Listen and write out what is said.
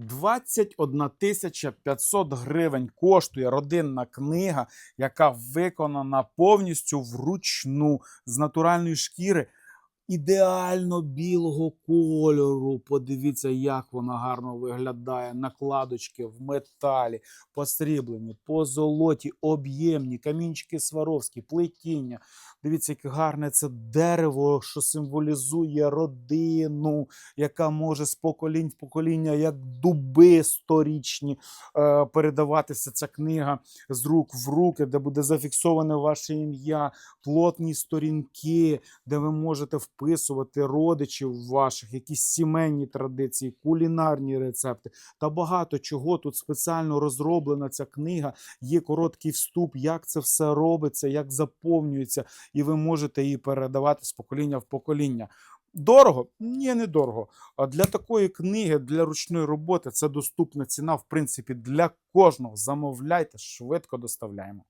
21 тисяча 500 гривень коштує родинна книга, яка виконана повністю вручну з натуральної шкіри. Ідеально білого кольору. Подивіться, як вона гарно виглядає. Накладочки в металі, посріблені, позолоті, об'ємні, камінчики Сваровські, плетіння. Дивіться, яке гарне це дерево, що символізує родину, яка може з поколінь в покоління, як дуби сторічні, е, передаватися ця книга з рук в руки, де буде зафіксоване ваше ім'я, плотні сторінки, де ви можете вписувати родичів ваших, якісь сімейні традиції, кулінарні рецепти та багато чого. Тут спеціально розроблена ця книга. Є короткий вступ, як це все робиться, як заповнюється, і ви можете її передавати з покоління в покоління. Дорого? Ні, не дорого. Для такої книги, для ручної роботи, це доступна ціна, в принципі, для кожного. Замовляйте, швидко доставляємо.